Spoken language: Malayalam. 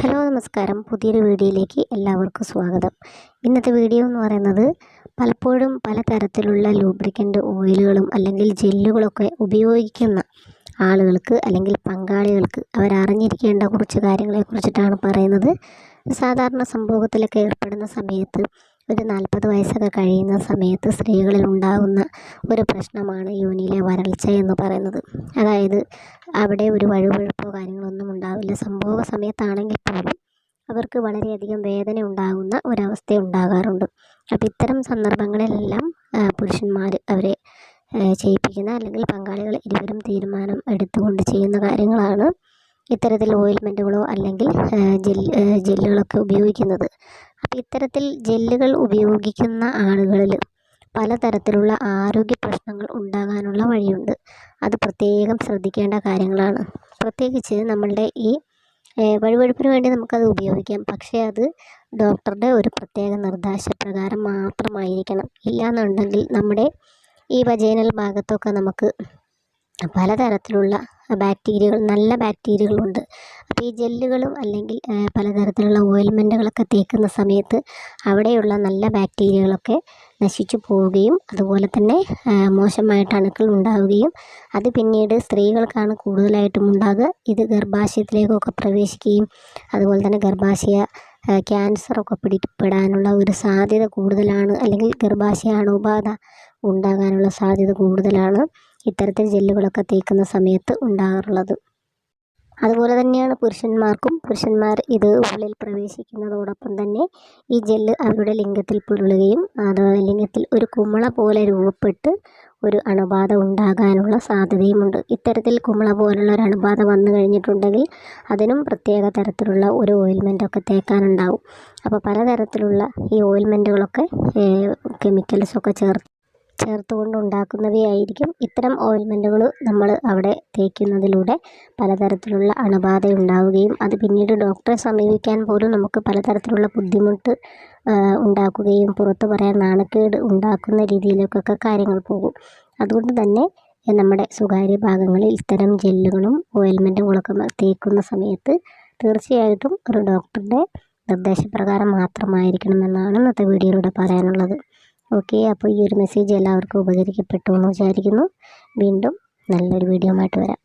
ഹലോ നമസ്കാരം. പുതിയൊരു വീഡിയോയിലേക്ക് എല്ലാവർക്കും സ്വാഗതം. ഇന്നത്തെ വീഡിയോ എന്ന് പറയുന്നത് പലപ്പോഴും പലതരത്തിലുള്ള ലൂബ്രിക്കന്റ് ഓയിലുകളും അല്ലെങ്കിൽ ജെല്ലുകളൊക്കെ ഉപയോഗിക്കുന്ന ആളുകൾക്ക് അല്ലെങ്കിൽ പങ്കാളികൾക്ക് അവരറിഞ്ഞിരിക്കേണ്ട കുറച്ച് കാര്യങ്ങളെ കുറിച്ചിട്ടാണ് പറയുന്നത്. സാധാരണ സംഭവത്തിലൊക്കെ ഏർപ്പെടുന്ന സമയത്ത് ഒരു നാൽപ്പത് വയസ്സൊക്കെ കഴിയുന്ന സമയത്ത് സ്ത്രീകളിൽ ഉണ്ടാകുന്ന ഒരു പ്രശ്നമാണ് യോനിയിലെ വരൾച്ച എന്ന് പറയുന്നത്. അതായത് അവിടെ ഒരു വഴുവഴുപ്പോ കാര്യങ്ങളൊന്നും ഉണ്ടാവില്ല. സംഭവ സമയത്താണെങ്കിൽ പോലും അവർക്ക് വളരെയധികം വേദന ഉണ്ടാകുന്ന ഒരവസ്ഥ ഉണ്ടാകാറുണ്ട്. അപ്പം ഇത്തരം സന്ദർഭങ്ങളിലെല്ലാം പുരുഷന്മാർ അവരെ ചെയ്യിപ്പിക്കുന്ന അല്ലെങ്കിൽ പങ്കാളികൾ ഇരുവരും തീരുമാനം എടുത്തുകൊണ്ട് ചെയ്യുന്ന കാര്യങ്ങളാണ് ഇത്തരത്തിൽ ഓയിൽമെന്റുകളോ അല്ലെങ്കിൽ ജെല്ലുകളൊക്കെ ഉപയോഗിക്കുന്നത്. ഇത്തരത്തിൽ ജെല്ലുകൾ ഉപയോഗിക്കുന്ന ആളുകളിൽ പലതരത്തിലുള്ള ആരോഗ്യ പ്രശ്നങ്ങൾ ഉണ്ടാകാനുള്ള വഴിയുണ്ട്. അത് പ്രത്യേകം ശ്രദ്ധിക്കേണ്ട കാര്യങ്ങളാണ്. പ്രത്യേകിച്ച് നമ്മളുടെ ഈ വഴുവഴുപ്പിന് വേണ്ടി നമുക്കത് ഉപയോഗിക്കാം. പക്ഷേ അത് ഡോക്ടറുടെ ഒരു പ്രത്യേക നിർദ്ദേശപ്രകാരം മാത്രമായിരിക്കണം. ഇല്ലയെന്നുണ്ടെങ്കിൽ നമ്മുടെ ഈ വജേനൽ ഭാഗത്തൊക്കെ നമുക്ക് പലതരത്തിലുള്ള ബാക്ടീരിയകൾ നല്ല ബാക്ടീരിയകളുണ്ട്. അപ്പോൾ ഈ ജെല്ലുകളും അല്ലെങ്കിൽ പലതരത്തിലുള്ള ഓയിൽമെന്റുകളൊക്കെ തേക്കുന്ന സമയത്ത് അവിടെയുള്ള നല്ല ബാക്ടീരിയകളൊക്കെ നശിച്ചു പോവുകയും അതുപോലെ തന്നെ മോശമായിട്ട് അണുക്കൾ ഉണ്ടാവുകയും അത് പിന്നീട് സ്ത്രീകൾക്കാണ് കൂടുതലായിട്ടും ഉണ്ടാകുക ഇത് ഗർഭാശയത്തിലേക്കൊക്കെ പ്രവേശിക്കുകയും അതുപോലെ തന്നെ ഗർഭാശയ ക്യാൻസറൊക്കെ പിടിപ്പെടാനുള്ള ഒരു സാധ്യത കൂടുതലാണ് അല്ലെങ്കിൽ ഗർഭാശയ അണുബാധ ഉണ്ടാകാനുള്ള സാധ്യത കൂടുതലാണ് ഇത്തരത്തിൽ ജെല്ലുകളൊക്കെ തേക്കുന്ന സമയത്ത് ഉണ്ടാകാറുള്ളത്. അതുപോലെ തന്നെയാണ് പുരുഷന്മാർക്കും പുരുഷന്മാർ ഇത് ഉള്ളിൽ പ്രവേശിക്കുന്നതോടൊപ്പം തന്നെ ഈ ജെല്ല് അവരുടെ ലിംഗത്തിൽ പുരളുകയും അത് ലിംഗത്തിൽ ഒരു കുമിള പോലെ രൂപപ്പെട്ട് ഒരു അണുബാധ ഉണ്ടാകാനുള്ള സാധ്യതയുമുണ്ട്. ഇത്തരത്തിൽ കുമിള പോലുള്ള ഒരു അണുബാധ വന്നു കഴിഞ്ഞിട്ടുണ്ടെങ്കിൽ അതിനും പ്രത്യേക തരത്തിലുള്ള ഒരു ഓയിൽമെന്റൊക്കെ തേക്കാനുണ്ടാവും. അപ്പോൾ പലതരത്തിലുള്ള ഈ ഓയിൽമെന്റുകളൊക്കെ കെമിക്കൽസൊക്കെ ചേർത്ത് ചേർത്തുകൊണ്ട് ഉണ്ടാക്കുന്നവയായിരിക്കും ഇത്തരം ഓയിൽമെന്റുകൾ നമ്മൾ അവിടെ തേക്കുന്നതിലൂടെ പലതരത്തിലുള്ള അണുബാധ ഉണ്ടാവുകയും അത് പിന്നീട് ഡോക്ടറെ സമീപിക്കാൻ പോലും നമുക്ക് പലതരത്തിലുള്ള ബുദ്ധിമുട്ട് ഉണ്ടാക്കുകയും പുറത്തു പറയാൻ നാണക്കേട് ഉണ്ടാക്കുന്ന രീതിയിലേക്കൊക്കെ കാര്യങ്ങൾ പോകും. അതുകൊണ്ട് തന്നെ നമ്മുടെ സ്വകാര്യ ഭാഗങ്ങളിൽ ഇത്തരം ജെല്ലുകളും ഓയിൽമെന്റുകളൊക്കെ തേക്കുന്ന സമയത്ത് തീർച്ചയായിട്ടും ഒരു ഡോക്ടറുടെ നിർദ്ദേശപ്രകാരം മാത്രമായിരിക്കണമെന്നാണ് ഇന്നത്തെ വീഡിയോയിലൂടെ പറയാനുള്ളത്. ഓക്കെ അപ്പോൾ ഈ ഒരു മെസ്സേജ് എല്ലാവർക്കും ഉപകരിക്കപ്പെട്ടു എന്ന് വിചാരിക്കുന്നു. വീണ്ടും നല്ലൊരു വീഡിയോ ആയിട്ട് വരാം.